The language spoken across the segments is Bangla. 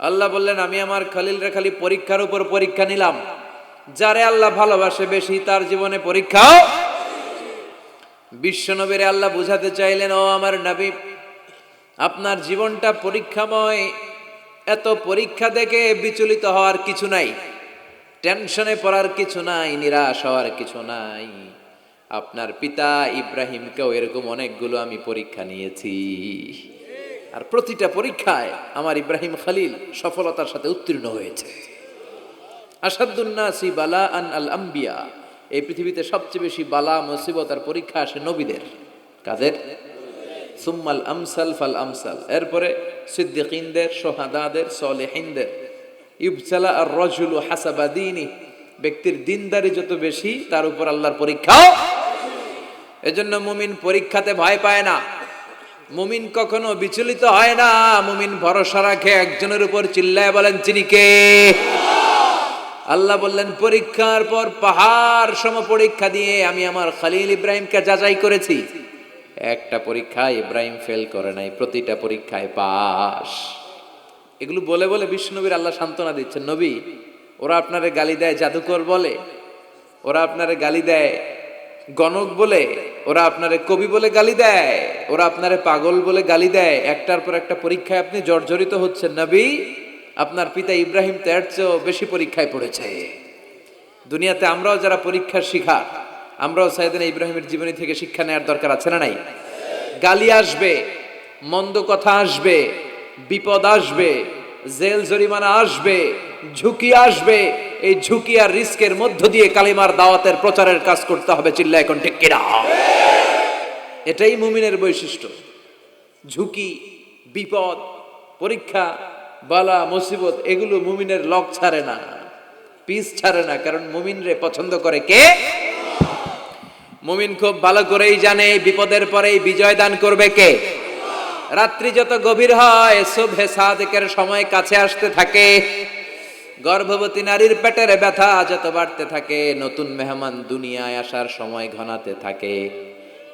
আল্লাহ বললেন, আমি আমার খালিলরা খালি পরীক্ষার উপর পরীক্ষা নিলাম। যারে আল্লাহ ভালোবাসে বেশি, তার জীবনে পরীক্ষাও বিশ্বনবীরে আল্লাহ বুঝাতে চাইলেন, ও আমার নবী, আপনার জীবনটা পরীক্ষাময়। এত পরীক্ষা দেখে বিচলিত হওয়ার কিছু নাই। টেনশনে পড়ার কিছু নাই, নিরাশ হওয়ার কিছু নাই। আপনার পিতা ইব্রাহিমকেও এরকম অনেকগুলো আমি পরীক্ষা নিয়েছি। আর প্রতিটা পরীক্ষায় আমার ইব্রাহিম খালিল সফলতার সাথে উত্তীর্ণ হয়েছে। আসাদুন্নাসি বালা আন আল আম্বিয়া এই পৃথিবীতে সবচেয়ে বেশি বালা, মুসিবত আর পরীক্ষা আসে নবীদের। কাদের? সুম্মাল আমসাল ফাল আমসাল। এরপরে সিদ্দিকিনদের, সোহাদাদের, সলেহিনদের। ইবসালা আর রজুল হাসাবাদিনী ব্যক্তির দিনদারি যত বেশি, তার উপর আল্লাহর পরীক্ষাও এজন্য মুমিন পরীক্ষাতে ভয় পায় না। মুমিন কখনো বিচলিত হয় না। মুমিন ভরসা রাখে, একজনের উপর চিল্লায় বলেন চিনি কে? আল্লাহ বললেন, পরীক্ষার পর পাহাড় সম পরীক্ষা দিয়ে আমি আমার খালিল ইব্রাহিমকে যাচাই করেছি। একটা পরীক্ষায় ইব্রাহিম ফেল করে নাই, প্রতিটা পরীক্ষায় পাস এগুলো বলে বলে বিষ্ণুনবীর আল্লাহ সান্ত্বনা দিচ্ছেন, নবী, ওরা আপনারে গালি দেয় জাদুকর বলে, ওরা আপনারে গালি দেয় গণক বলে ওরা আপনারে কবি বলে গালি দেয়, ওরা আপনারে পাগল বলে গালি দেয়। একটার পর একটা পরীক্ষায় আপনি জর্জরিত হচ্ছেন। নবী, আপনার পিতা ইব্রাহিম তার চেয়েও বেশি পরীক্ষায় পড়েছে। দুনিয়াতে আমরাও যারা পরীক্ষার শিখা আমরাও সাইদিন ইব্রাহিমের জীবনী থেকে শিক্ষা নেওয়ার দরকার আছে না নাই? গালি আসবে, মন্দ কথা আসবে, বিপদ আসবে, জেল জরিমানা আসবে, ঝুঁকি আসবে। এই ঝুঁকি আর রিস্কের মধ্য দিয়ে কালিমার দাওয়াতের প্রচারের কাজ করতে হবে চিল্লা এখন ঠিক কিনা? এটাই মুমিনের বৈশিষ্ট্য। ঝুঁকি, বিপদ, পরীক্ষা, বালা, মুসিবত, এগুলো মুমিনের লক ছাড়ে না, পিস ছাড়ে না, কারণ মুমিনরে পছন্দ করে কে? মুমিন খুব ভালো করেই জানে, বিপদের পরেই বিজয় দান করবে কে? রাত্রি যত গভীর হয়, শুভে সাদেকের সময় কাছে আসতে থাকে। গর্ভবতী নারীর পেটের ব্যথা যত বাড়তে থাকে, নতুন মেহমান দুনিয়ায় আসার সময় ঘনাতে থাকে।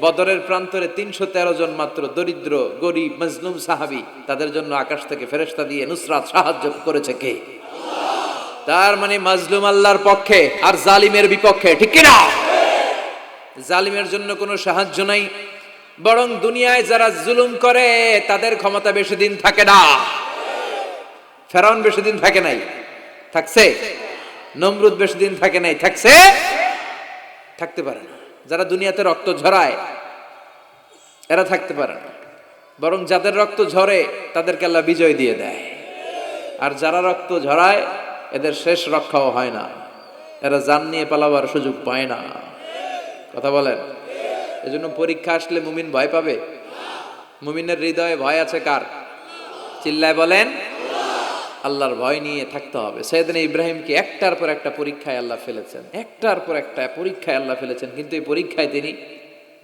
বদরের প্রান্তরে তিনশো তেরো জন মাত্র দরিদ্র, গরিব, মজলুম সাহাবি। তাদের জন্য আকাশ থেকে ফেরেস্তা দিয়ে নুসরাত সাহায্য করেছে কে? তার মানে মাজলুম আল্লাহর পক্ষে আর জালিমের বিপক্ষে, ঠিক কিনা? জালিমের জন্য কোনো সাহায্য নাই। বরং দুনিয়ায় যারা জুলুম করে, তাদের ক্ষমতা বেশি দিন থাকে না। ফেরাউন বেশি দিন থাকে নাই। থাকছে? নমরুদ বেশি দিন থাকে নাই। থাকছে? থাকতে পারে না। যারা দুনিয়াতে রক্ত ঝরায়, এরা থাকতে পারে না। বরং যাদের রক্ত ঝরে, তাদেরকে আল্লাহ বিজয় দিয়ে দেয়। আর যারা রক্ত ঝরায়, এদের শেষ রক্ষাও হয় না। এরা জান নিয়ে পালাবার সুযোগ পায় না। কথা বলেন? এজন্য পরীক্ষা আসলে মুমিন ভয় পাবে? মুমিনের হৃদয়ে ভয় আছে কার? চিল্লায় বলেন আল্লাহর ভয় নিয়ে থাকতে হবে সৈয়দিন ইব্রাহিমকে একটার পর একটা পরীক্ষায় আল্লাহ ফেলেছেন একটার পর একটা পরীক্ষায় আল্লাহ ফেলেছেন কিন্তু এই পরীক্ষায় তিনি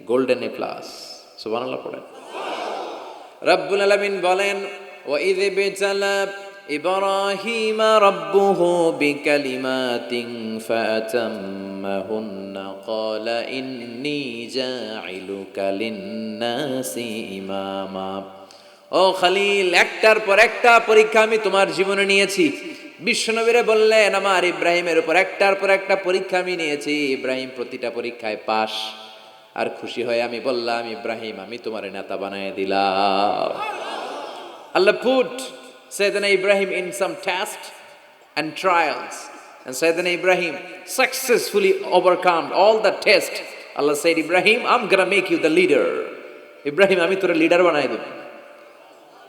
গোল্ডেন এ প্লাস সুবান আল্লাহ পড়েন রব্বুল আলমিন বলেন ও ঈদে বেচালা إبراهيم ربه بكلمات فأتمهن قال إني جاعلك للناس إماما ও খালিল একটার পর একটা পরীক্ষা আমি তোমার জীবনে নিয়েছি বিশ্বনবীরে বললেন আমার ইব্রাহিমের উপর একটার পর একটা পরীক্ষা আমি নিয়েছি ইব্রাহিম প্রতিটা পরীক্ষায় পাশ আর খুশি হয়ে আমি বললাম ইব্রাহিম আমি তোমার নেতা বানিয়ে দিলাম Allah put Sayyidina Ibrahim in some test and trials. And Sayyidina Ibrahim successfully overcome all the test. Allah said, Ibrahim, I'm gonna make you the leader. Ibrahim আমি তোর লিডার বানাই দেব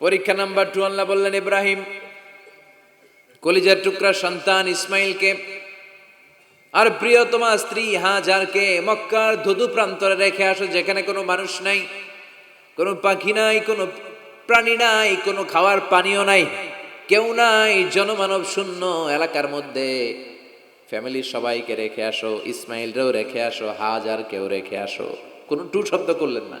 পরীক্ষা নাম্বার টু আল্লাহ বললেন, ইব্রাহিম, কলিজার টুকরা সন্তান ইসমাইলকে আর প্রিয়তমা স্ত্রী হাজারকে মক্কার ধুধু প্রান্তরে রেখে আসো, যেখানে কোনো মানুষ নাই, কোনো পাখি নাই, কোনো প্রাণী নাই, কোনো খাওয়ার পানীয় নাই, কেউ নাই, জনমানব শূন্য এলাকার মধ্যে। ফ্যামিলির সবাইকে রেখে আসো, ইসমাইলরেও রেখে আসো হাজার কেউ রেখে আসো। কোনো টু শব্দ করলেন না।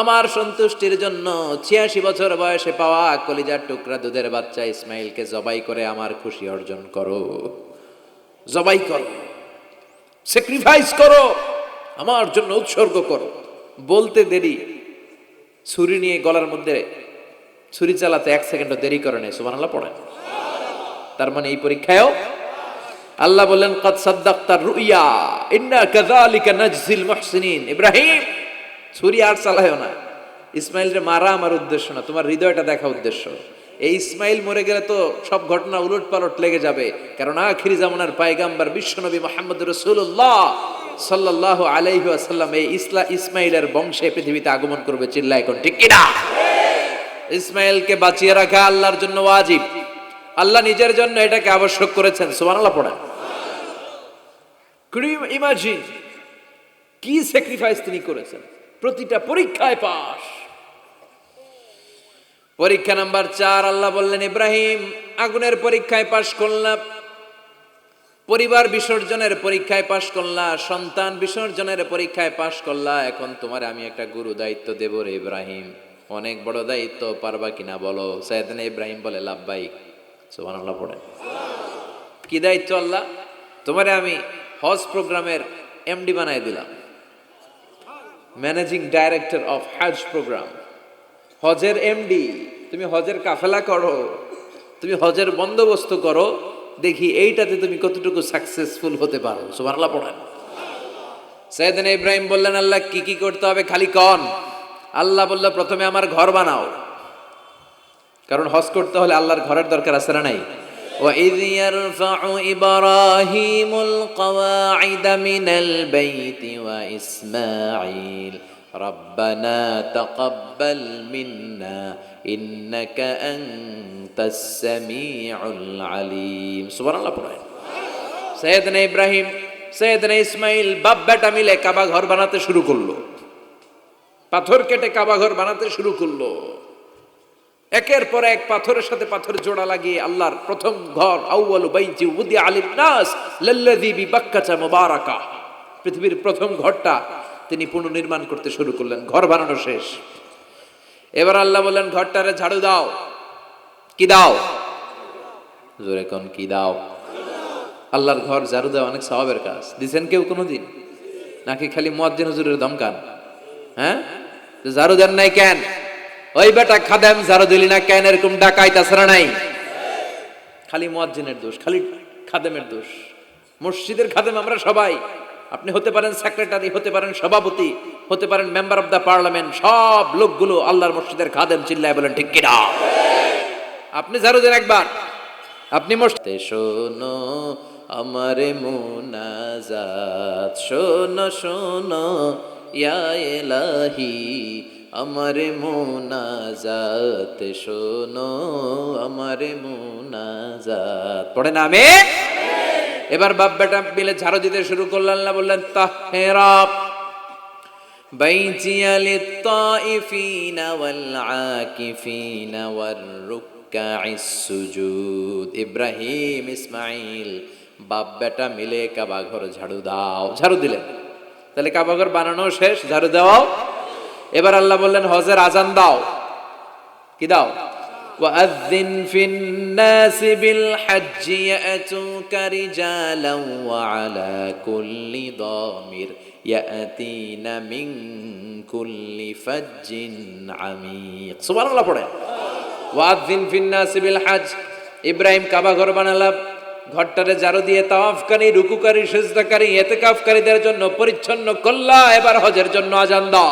আমার সন্তুষ্টির জন্য ছিয়াশি বছর বয়সে পাওয়া কলিজার টুকরা দুধের বাচ্চা ইসমাইলকে জবাই করে আমার খুশি অর্জন করো। জবাই করো। স্যাক্রিফাইস করো। আমার জন্য উৎসর্গ করো। বলতে দেরি। ছুরি নিয়ে গলার মধ্যে ছুরি চালাতে এক সেকেন্ডও দেরি করে নেই সুমান আল্লাহ পড়েন। তার মানে এই পরীক্ষায়ও আল্লাহ বললেন, কদ সাদ্দাক্তার রুইয়া, ইন্না কাযালিকা নাজজিল মুহসিনিন। ইব্রাহিম ছুরি আর চালায়ও না। ইসমাইলরে মারা আমার উদ্দেশ্য না, তোমার হৃদয়টা দেখা উদ্দেশ্য। এই ইসমাইল মরে গেলে তো সব ঘটনা উলট পালট লেগে যাবে। কারণ আখিরি জামানার পায়গাম্বার বিশ্বনবী মোহাম্মদ রসুল্লাহ সাল্লাহ আলাইহি আসাল্লাম এই ইসলা, ইসমাইলের বংশে পৃথিবীতে আগমন করবে চিল্লা এখন ঠিক কিনা? ইসমাইলকে বাঁচিয়ে রাখা আল্লাহর জন্য ওয়াজিব। আল্লাহ নিজের জন্য এটাকে আবশ্যক করেছেন, সুবহানাল্লাহ পড়েন। ইমাজিন কি স্যাক্রিফাইস তিনি করেছেন? প্রতিটা পরীক্ষায় পাস পরীক্ষা নাম্বার চার, আল্লাহ বললেন, ইব্রাহিম, আগুনের পরীক্ষায় পাশ করলাম। পরিবার বিসর্জনের পরীক্ষায় পাশ করলা, সন্তান বিসর্জনের পরীক্ষায় পাশ করলা। এখন তোমার আমি একটা গুরু দায়িত্ব দেব রে ইব্রাহিম। অনেক বড় দায়িত্ব, পারবা কিনা বলো? সৈয়দনা ইব্রাহিম বলে লাভবাই সুবহানাল্লাহ পড়ে কি দায়িত্ব আল্লাহ? তোমারে আমি হজ প্রোগ্রামের এমডি বানাই দিলাম। Managing director of Hajj program হজের এমডি তুমি হজের কাফেলা করো, তুমি হজের বন্দোবস্ত করো, দেখি এইটাতে তুমি কতটুকু সাকসেসফুল হতে পারো। সুবহানাল্লাহ পড়েন। সৈয়দিন ইব্রাহিম বললেন, আল্লাহ, কি কি করতে হবে খালি কন। আল্লাহ বলল, প্রথমে আমার ঘর বানাও। কারণ হজ করতে হলে আল্লাহর ঘরের দরকার আছে না নাই? وإذ يرفع إبراهيم القواعد من البيت وإسماعيل ربنا تقبل منا إنك أنت السميع العليم سبحان الله পড়েন সৈয়দনা ইব্রাহিম সৈয়দনা ইসমাইল বাপ বেটা মিলে কাবা ঘর বানাতে শুরু করলো পাথর কেটে কাবা ঘর বানাতে শুরু করলো একের পর এক পাথরের সাথে পাথর জোড়া লাগিয়ে আল্লাহর প্রথম ঘর বিবাক্কাতা মুবারাকা। পৃথিবীর প্রথম ঘরটা তিনি পুনর্নির্মাণ করতে শুরু করলেন, ঘর বানানো শেষ। এবার আল্লাহ বললেন, ঘরটারে ঝাড়ু দাও। কি দাও? জোরে কোন, কি দাও? আল্লাহর ঘর ঝাড়ু দেওয়া অনেক স্বভাবের কাজ। দিছেন কেউ কোনোদিন? নাকি খালি মুয়াজ্জিন হুজুরের দমকান? হ্যাঁ? ঝাড়ু দেন নাই কেন? ওই বেটা খাদেম ঝাড়ু দিলি না কেন এরকম ডাকাই তাছাড়া নাই? খালি মুয়াজ্জিনের দোষ, খালি খাদেমের দোষ। মসজিদের খাদেম আমরা সবাই। আপনি হতে পারেন সেক্রেটারি হতে পারেন সভাপতি, হতে পারেন মেম্বার অফ দ্য পার্লামেন্ট সব লোকগুলো আল্লাহর মসজিদের খাদেম চিল্লায় বলেন, ঠিক কিনা? আপনি ঝাড়ু একবার। আপনি মসজিদে শোনো, আমারে মুনাজাত, শোনো শোনো, ইয়া এলাহি আমারে মুনাজাত শোনো আমারে মুনাজাত পড়ে না আমি এবার বাপ বেটা মিলে ঝাড়ু দিতে শুরু করলেন আল্লাহ বললেন তাহেরা بيتي للطائفين والعاكفين والركع السجود ইব্রাহিম ইসমাইল বাপ বেটা মিলে কাবা ঘর ঝাড়ু দাও ঝাড়ু দিলেন তাহলে কাবা ঘর বানানো শেষ ঝাড়ু দাও এবার আল্লাহ বললেন হজের আজান দাও কি দাও وأذن في الناس بالحج يأتوك رجالا وعلى كل ضامر يأتين من كل فج عميق سبحان الله পড়ে ওয়াদ্দিন ফিন নাস বিল হজ ইব্রাহিম কাবা ঘর বানালাম ঘরটারে জারু দিয়ে তাওয়াফকারী রুকুকারী সিজদাকারী ইতিকাফকারীদের জন্য পরিচ্ছন্ন করলা এবার হজের জন্য আজান দাও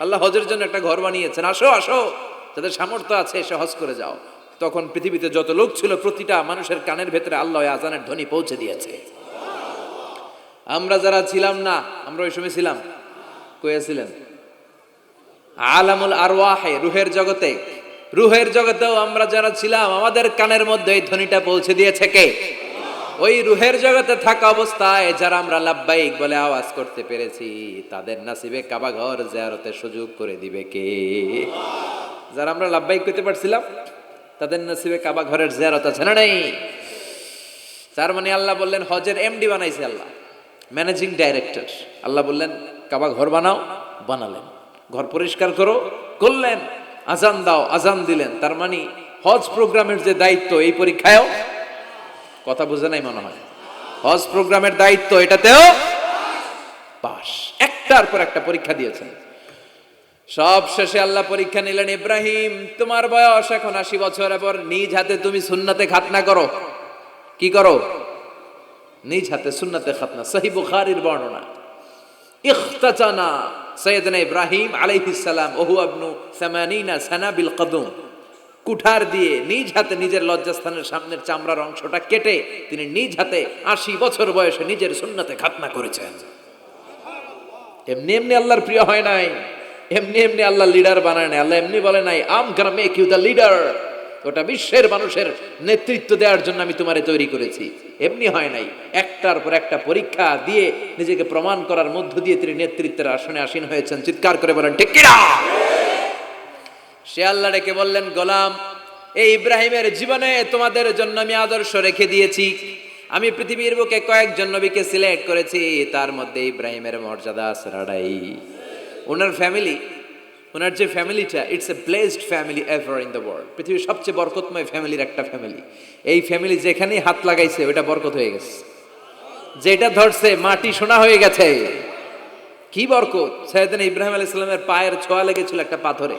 আল্লাহ হজের জন্য একটা ঘর বানিয়েছেন। আসো আসো। যাদের সামর্থ্য আছে, এসে হজ করে যাও। তখন পৃথিবীতে যত লোক ছিল, প্রতিটা মানুষের কানের ভেতরে আল্লাহ আজানের ধ্বনি পৌঁছে দিয়েছে। আমরা যারা ছিলাম না, আমরা ওই সময় ছিলাম। কয়েছিলেন আলামুল আরওয়াহে, রুহের জগতে। রুহের জগতেও আমরা যারা ছিলাম, আমাদের কানের মধ্যে এই ধ্বনিটা পৌঁছে দিয়েছে কে? ওই রুহের জগতে থাকা অবস্থায় যারা আমরা লাভবাহিক বলে আওয়াজ করতে পেরেছি, তাদের নাসিবে কাবা ঘর জিয়ারতের সুযোগ করে দিবে কে? যারা আমরা লাভবাহিক করতে পারছিলাম, তাদের নাসিবে কাবা ঘরের জিয়ারত আছে না নেই? তার মানে আল্লাহ বললেন, হজের এমডি বানাইছে আল্লাহ, ম্যানেজিং ডাইরেক্টর। আল্লাহ বললেন, কাবা ঘর বানাও, বানালেন। ঘর পরিষ্কার করো, করলেন, আজান দাও, আজান দিলেন। তার মানে হজ প্রোগ্রামের যে দায়িত্ব, এই পরীক্ষায়ও কথা বুঝে নাই মনে হয়। হজ প্রোগ্রামের দায়িত্ব এটাতেও পাস। একটার পর একটা পরীক্ষা দিয়েছেন। সব শেষে আল্লাহ পরীক্ষা নিলেন, ইব্রাহিম, তোমার বয়স এখন আশি বছর পর নিজ হাতে তুমি সুন্নাতে খাতনা করো। কি করো? নিজ হাতে সুন্নাতে খাতনা। সহি বুখারীর বর্ণনা। ইখতাচানা সৈয়দনা ইব্রাহিম আলাইহিস সালাম, ওহু আবনু সামানিনা সানা বিল কদম। কুঠার দিয়ে নিজ হাতে নিজের লজ্জাস্থানের সামনের চামড়ার অংশটা কেটে তিনি নিজ হাতে আশি বছর বয়সে নিজের সুন্নাতে খাতনা করেছেন। এমনি এমনি আল্লাহর প্রিয় হয় নাই। এমনি এমনি আল্লাহ লিডার বানায় নাই। আল্লাহ এমনি বলে নাই I'm gonna make you the leader ওটা বিশ্বের মানুষের নেতৃত্ব দেওয়ার জন্য আমি তোমারে তৈরি করেছি। এমনি হয় নাই। একটার পর একটা পরীক্ষা দিয়ে নিজেকে প্রমাণ করার মধ্য দিয়ে তিনি নেতৃত্বের আসনে আসীন হয়েছেন। চিৎকার করে বলেন, ঠিক কিনা সে আল্লাহ ডেকে বললেন, গোলাম, এই ইব্রাহিমের জীবনে তোমাদের জন্য আমি আদর্শ রেখে দিয়েছি। আমি পৃথিবীর বুকে কয়েকজন নবীকে সিলেক্ট করেছি, তার মধ্যে ইব্রাহিমের মর্যাদা আসরাডাই ওনার ফ্যামিলি, ওনার যে ফ্যামিলিটা it's a blessed family ever in the world পৃথিবীর সবচেয়ে বরকতময় ফ্যামিলির একটা ফ্যামিলি। এই ফ্যামিলি যেখানেই হাত লাগাইছে ওটা বরকত হয়ে গেছে। যেটা ধরছে, মাটি সোনা হয়ে গেছে। কি বরকত? সৈয়দিন ইব্রাহিম আলাইহিস সালামের পায়ের ছোঁয়া লেগেছিল একটা পাথরে।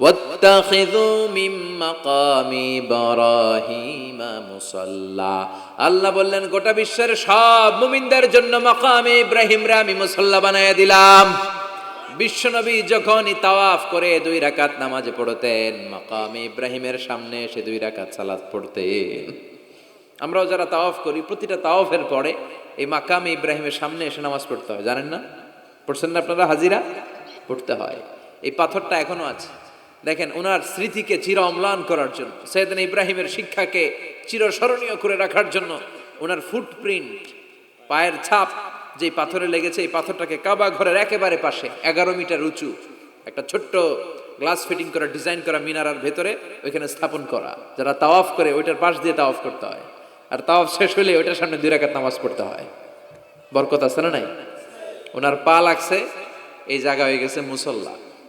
واتخذوا من مقام إبراهيم মুসাল্লা আল্লাহ বললেন গোটা বিশ্বের সব মুমিনদের জন্য মাকামে ইব্রাহিমরা আমি মুসল্লা বানায় দিলাম বিশ্বনবী যখনই তাওয়াফ করে দুই রাকাত নামাজে পড়তেন মাকামে ইব্রাহিমের সামনে এসে দুই রাকাত সালাত পড়তেন আমরাও যারা তাওয়াফ করি প্রতিটা তাওয়াফের পরে এই মাকামে ইব্রাহিমের সামনে এসে নামাজ পড়তে হয় জানেন না পড়ছেন না আপনারা হাজিরা পড়তে হয় এই পাথরটা এখনো আছে দেখেন ওনার স্মৃতিকে চির অম্লান করার জন্য, সৈয়দিন ইব্রাহিমের শিক্ষাকে চিরস্মরণীয় করে রাখার জন্য ওনার ফুটপ্রিন্ট পায়ের ছাপ যে পাথরে লেগেছে, এই পাথরটাকে কাবা ঘরের একেবারে পাশে, এগারো মিটার উঁচু, একটা ছোট্ট গ্লাস ফিটিং করা ডিজাইন করা মিনারার ভেতরে ওইখানে স্থাপন করা, যারা তাওয়াফ করে ওইটার পাশ দিয়ে তাওয়াফ করতে হয়, আর তাওয়াফ শেষ হলে ওইটার সামনে দুই রাকাত নামাজ পড়তে হয়। বরকত আছে না নাই? ওনার পা লাগছে, এই জায়গা হয়ে গেছে মুসল্লা।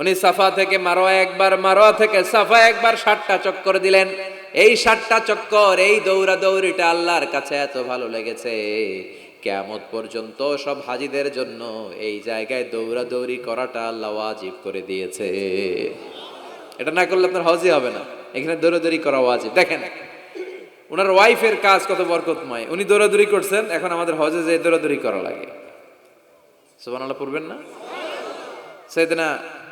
উনি সাফা থেকে মারোয়া একবার মারোয়া থেকে সাফা, একবার ষাটটা চক্কর দিলেন। এই ষাটটা চক্কর, এই দৌড়া দৌড়িটা আল্লাহর কাছে এত ভালো লেগেছে। কেয়ামত পর্যন্ত সব হাজিদের জন্য এই জায়গায় দৌড়াদৌড়ি করাটা আল্লাহ করে দিয়েছে। এটা না করলে আপনার হজই হবে না। এখানে দৌড়াদৌড়ি করা ওয়াজিব। দেখেন, ওনার ওয়াইফের কাজ কত বরকতময়। উনি দৌড়াদৌড়ি করছেন, এখন আমাদের হজে যে দৌড়াদৌড়ি করা লাগে। সুবান আল্লাহ পড়বেন না? সেদিনা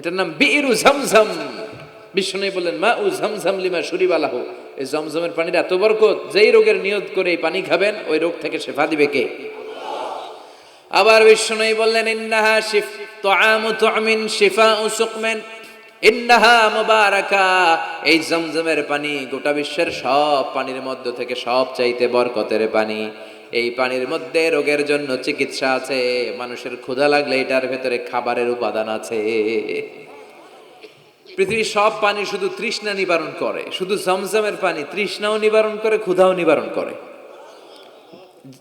এটার নাম বীরু ঝমঝম। বিষ্ণু বললেন মা উ ঝমঝম লিমা সুরিবালাহ এই জমজমের পানির এত বরকত, যেই রোগের নিয়ত করে এই পানি খাবেন, ওই রোগ থেকে শেফা দিবে কে? আবার বিষ্ণু বললেন, ইন্নাহা শিফ তুআমু তুমিন শিফাউ সুকমেন। ইন্নাহা মুবারাকা। এই জমজমের পানি গোটা বিশ্বের সব পানির মধ্য থেকে সব চাইতে বরকতের পানি। এই পানির মধ্যে রোগের জন্য চিকিৎসা আছে। মানুষের ক্ষুধা লাগলে এটার ভেতরে খাবারের উপাদান আছে। পৃথিবীর সব পানি শুধু তৃষ্ণা নিবারণ করে। শুধু জমজমের পানি তৃষ্ণাও নিবারণ করে, ক্ষুধাও নিবারণ করে।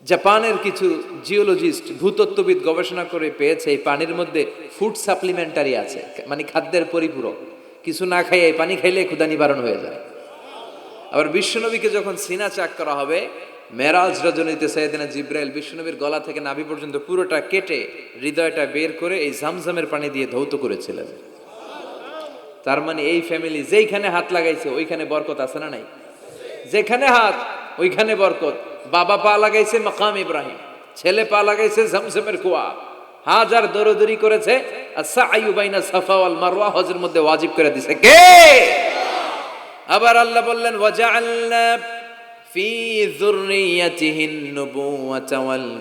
জাপানের কিছু জিওলজিস্ট ভূতত্ত্ববিদ গবেষণা করে পেয়েছে, এই পানির মধ্যে ফুড সাপ্লিমেন্টারি আছে মানে খাদ্যের পরিপূরক। কিছু না খাইয়ে এই পানি খাইলে ক্ষুধা নিবারণ হয়ে যায়। আবার বিশ্বনবীকে যখন সিনা চাক করা হবে মেরাজ রজনীতে সৈয়দিনা জিব্রাইল বিশ্বনবীর গলা থেকে নাভি পর্যন্ত পুরোটা কেটে হৃদয়টা বের করে এই ঝামঝামের পানি দিয়ে ধৌত করেছিলেন। তার মানে এই ফ্যামিলি যেইখানে হাত লাগাইছে, ওইখানে বরকত আছে না নাই? যেখানে হাত, ওইখানে বরকত। বাবা পা লাগাইছে মাকাম ইব্রাহিম, ছেলে পা লাগাইছে ঝমঝমের কুয়া। হাজার দৌড়দৌড়ি করেছে বাইনা সাফা ওয়াল মারওয়া হজের মধ্যে ওয়াজিব করে দিছে। কে? আবার আল্লাহ বললেন ওয়াজআলনা ফি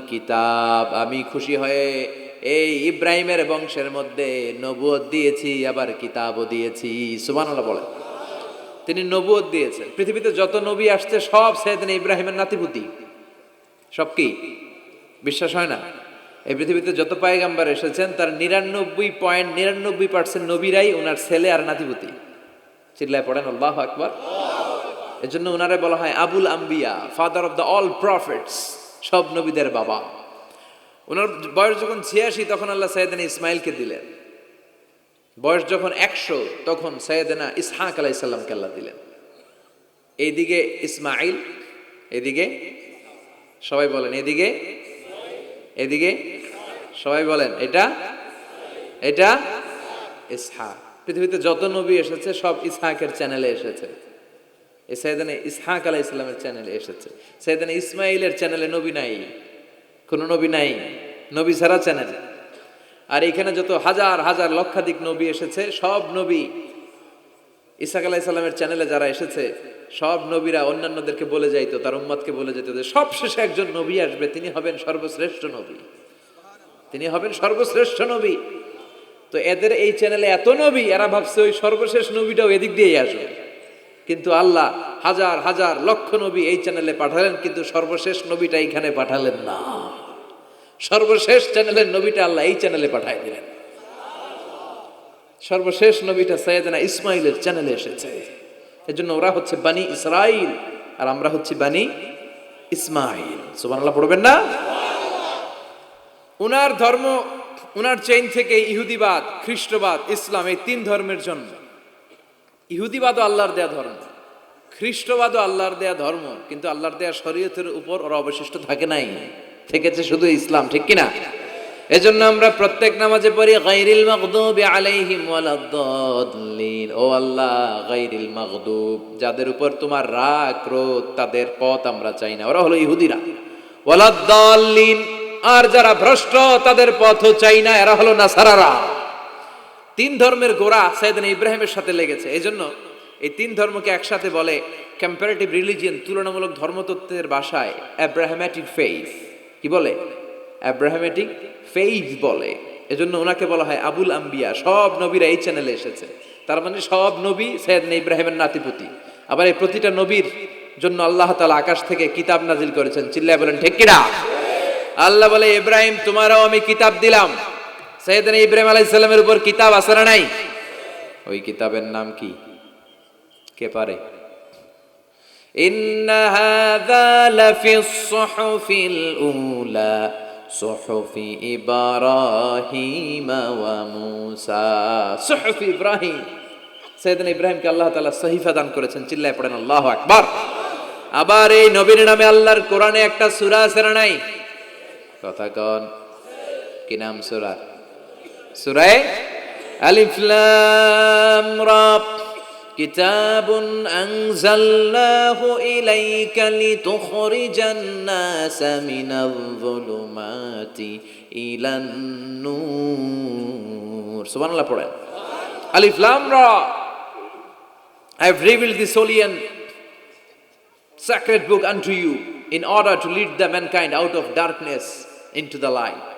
কিতাব। আমি খুশি হয়ে এই ইব্রাহিমের বংশের মধ্যে নবুয়ত দিয়েছি, আবার কিতাবও দিয়েছি। সুবহানাল্লাহ বলে তিনি নবুয়ত দিয়েছেন। পৃথিবীতে যত নবী আসছে, সব সৈয়দিন ইব্রাহিমের নাতিপুতি। সব কি? বিশ্বাস হয় না? এই পৃথিবীতে যত পায়গাম্বার এসেছেন, তার নিরানব্বই পয়েন্ট নিরানব্বই পার্সেন্ট নবীরাই ওনার ছেলে আর নাতিপুতি। চিল্লায় পড়েন, আল্লাহ আকবার। এজন্য ওনারে বলা হয় আবুল আম্বিয়া father of the all prophets সব নবীদের বাবা। ওনার বয়স যখন ছিয়াশি, তখন আল্লাহ সৈয়দিন ইসমাইলকে দিলেন। বয়স যখন একশো, তখন সৈয়দনা ইসহাক আলাইসাল্লামকে আল্লাহ দিলেন। এইদিকে ইসমাইল এদিকে সবাই বলেন এদিকে এদিকে সবাই বলেন, এটা এটা ইসহাক। পৃথিবীতে যত নবী এসেছে, সব ইসহাকের চ্যানেলে এসেছে। এই সৈয়দানে ইসহাক আলাহ ইসলামের চ্যানেলে এসেছে। সৈয়দানে ইসমাইলের চ্যানেলে নবী নাই, কোনো নবী নাই, নবী ছাড়া চ্যানেল আর এখানে যত হাজার হাজার, লক্ষাধিক নবী এসেছে, সব নবী ইসাক আলাহ ইসলামের চ্যানেলে যারা এসেছে, সব নবীরা অন্যান্যদেরকে বলে যাইতো, তার উম্মতকে বলে যেত যে সবশেষে একজন নবী আসবে, তিনি হবেন সর্বশ্রেষ্ঠ নবী। তিনি হবেন সর্বশ্রেষ্ঠ নবী। তো এদের এই চ্যানেলে এত নবী, এরা ভাবছে ওই সর্বশেষ নবীটাও এদিক দিয়েই আসবে। কিন্তু আল্লাহ হাজার হাজার লক্ষ নবী এই চ্যানেলে পাঠালেন, কিন্তু সর্বশেষ নবীটা এইখানে পাঠালেন না। সর্বশেষ চ্যানেলের নবীটা আল্লাহ এই চ্যানেলে পাঠাই দিলেন। সর্বশেষ নবীটা সৈয়দনা ইসমাইলের চ্যানেলে এসেছে। এজন্য ওরা হচ্ছে বানি ইসরাইল, আর আমরা হচ্ছে বানি ইসমাইল। সুবহানাল্লাহ, পড়বেন না? উনার ধর্ম, উনার চেইন থেকে ইহুদিবাদ, খ্রিস্টবাদ, ইসলাম, এই তিন ধর্মের জন্য ইহুদিবাদও আল্লাহর দেয়া ধর্ম, খ্রিস্টবাদও আল্লাহর দেয়া ধর্ম, কিন্তু আল্লাহর দেয়া শরীয়তের উপর ওরা অবশিষ্ট থাকে নাই। থেকেছে শুধু ইসলাম, ঠিক কিনা? এজন্য আমরা প্রত্যেক নামাজে পড়ি গাইরিল মাগদুবি আলাইহিম ওয়ালাদ-দাল্লিন। ও আল্লাহ গাইরিল মাগদুব, যাদের উপর তোমার রাগ ক্রোধ তাদের পথ আমরা চাই না। ওরা হলো ইহুদিরা। ওয়ালাদ-দাল্লিন। আর যারা ভ্রষ্ট, তাদের পথও চাই না, এরা হলো নাসারারা। তিন ধর্মের গোড়া সাইদান ইব্রাহিমের সাথে লেগেছে। এই জন্য এই তিন ধর্মকে একসাথে বলে কম্পারেটিভ রিলিজিয়ন তুলনামূলক ধর্মতত্ত্বের ভাষায় অ্যাব্রাহামেটিক ফেইথ কি বলে? অ্যাব্রাহামেটিক ফেইথ বলে। এজন্য ওনাকে বলা হয় আবুল আম্বিয়া। সব নবীরা এই চ্যানেলে এসেছে। তার মানে সব নবী সৈয়দনা ইব্রাহিমের নাতিপুতি। আবার এই প্রতিটা নবীর জন্য আল্লাহ তালা আকাশ থেকে কিতাব নাজিল করেছেন। চিল্লায় বলেন, ঠিক কিনা আল্লাহ বলে, ইব্রাহিম, তোমারও আমি কিতাব দিলাম। সৈয়দনা ইব্রাহিম আলাইসাল্লামের উপর কিতাব আছে না নাই ওই কিতাবের নাম কি কে পারে إن هذا لفي الصحف الأولى صحف إبراهيم وموسى صحف إبراهيم সৈয়দনা ইব্রাহিমকে আল্লাহ তাআলা সহিফা দান করেছেন চিল্লায় পড়েন আল্লাহু আকবার আবার এই নবীর নামে আল্লাহর কোরআনে একটা সূরা আছে না নাই কথা কন কি নাম সূরা সূরায়ে আলিফ লাম রা كتاب أنزلناه إليك لتخرج الناس من الظلمات إلى النور سبحان الله পড়েন আলিফ লাম রা I have revealed this holy and sacred book unto you in order to lead the mankind out of darkness into the light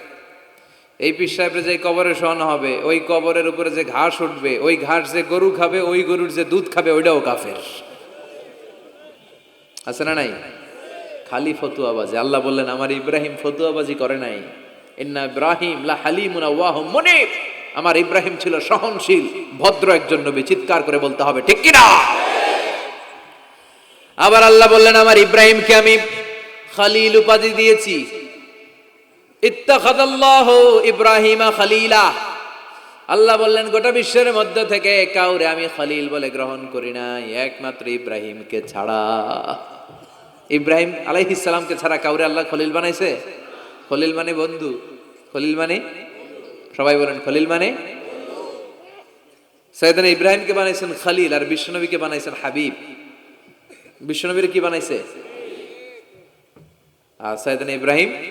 এই পিস সাহেবের যে কবরে শোয়ানো হবে, ওই কবরের উপরে যে ঘাস উঠবে, ওই ঘাস যে গরু খাবে, ওই গরুর যে দুধ খাবে, ওইটাও কাফের। আছে না নাই? খালি ফতুয়াবাজি আল্লাহ বললেন, আমার ইব্রাহিম ফতুয়াবাজি করে নাই। ইন্না ইব্রাহিম লা হালিমুন আওয়াহুম মুনিব। আমার ইব্রাহিম ছিল সহনশীল, ভদ্র একজন নবী। চিৎকার করে বলতে হবে, ঠিক কিনা? আবার আল্লাহ বললেন, আমার ইব্রাহিমকে আমি খালিল উপাধি দিয়েছি। ইত্তাখাদাল্লাহু ইব্রাহিমা খালিলা। আল্লাহ বললেন, গোটা বিশ্বের মধ্য থেকে কাউরে আমি খলিল বলে গ্রহণ করি নাই, একমাত্র ইব্রাহিমকে ছাড়া। ইব্রাহিম আলাইহিস সালামকে ছাড়া কাউরে আল্লাহ খলিল বানাইছে? খলিল মানে বন্ধু। খলিল মানে? সবাই বলেন, খলিল মানে? সৈয়দান ইব্রাহিমকে বানাইছেন খলিল আর বিশ্বনবীকে বানাইছেন হাবিব। বিশ্বনবীর কি বানাইছে? আর সৈয়দান ইব্রাহিম